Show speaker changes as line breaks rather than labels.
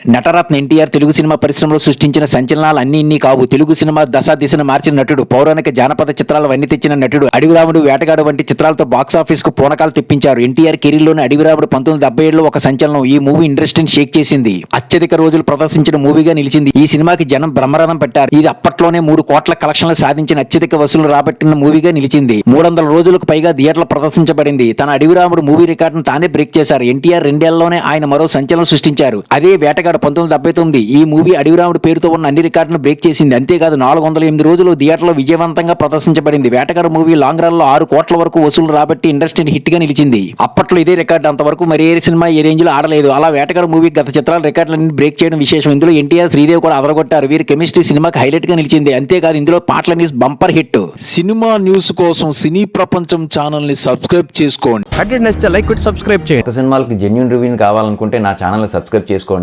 Nataratna NTR Telugu cinema పరిశ్రమలో సృష్టించిన సంచలనాలు అన్ని ఇన్ని కావు. తెలుగు సినిమా దశ దిశను మార్చిన నటుడు పౌరాణిక జానపద చిత్రాలు వన్నీ తెచ్చిన నటుడు అడవిరాముడు వేటగాడు వంటి చిత్రాలతో బాక్సాఫీస్కు పూనకాలు తెప్పించారు. ఎన్టీఆర్ కెరీర్లోని అడవిరాముడు పంతొమ్మిది డెబ్బై ఏడులో ఒక సంచలనం ఈ మూవీ ఇండస్ట్రీని షేక్ చేసింది. అత్యధిక రోజులు ప్రదర్శించిన మూవీగా నిలిచింది. ఈ సినిమాకి జనం బ్రహ్మరథం పెట్టారు. ఇది అప్పట్లోనే మూడు కోట్ల కలెక్షన్లు సాధించిన అత్యధిక వసూలు రాబట్టిన మూవీగా నిలిచింది. మూడు వందల రోజులకు పైగా థియేటర్లు ప్రదర్శించబడింది. తన అడవిరాముడు మూవీ రికార్డును తానే బ్రేక్ చేశారు. ఎన్టీఆర్ రెండేళ్ళలోనే ఆయన మరో సంచలనం సృష్టించారు. అదే వేటగా వేటగాడు పంతొమ్మిది డెబ్బై తొమ్మిది ఈ మూవీ అడవిరాముడు పేరుతో ఉన్న అన్ని రికార్డును బ్రేక్ చేసింది. అంతేకాదు నాలుగు వందల ఎనిమిది రోజులు థియేటర్లో విజయవంతంగా ప్రదర్శించబడింది. వేటగాడు మూవీ లాంగ్ రన్లో ఆరు కోట్ల వరకు వసూలు రాబట్టి ఇండస్ట్రీని హిట్గా నిలిచింది. అప్పట్లో ఇదే రికార్డు అంతవరకు మరి ఏ సినిమా ఏ రేంజ్లో ఆడలేదు. అలా వేటగాడు మూవీ గత చిత్రాల రికార్డులన్నీ బ్రేక్ చేయడం విశేషం. ఇందులో ఎన్టీఆర్ శ్రీదేవి కూడా అదరగొట్టారు. వీరి కెమిస్ట్రీ సినిమాకి హైలైట్గా నిలిచింది. అంతేకాదు ఇందులో పాటల news bumper hit.
Cinema news కోసం సినీ ప్రపంచం ఛానల్ని సబ్స్క్రైబ్ చేసుకోండి.
లైక్ సబ్స్క్రైబ్ చేయండి
కొత్త సినిమాలకి జెన్యున్ రివ్యూని కావాలనుకుంటే నా ఛానల్ సబ్స్క్రైబ్ చేసుకోండి.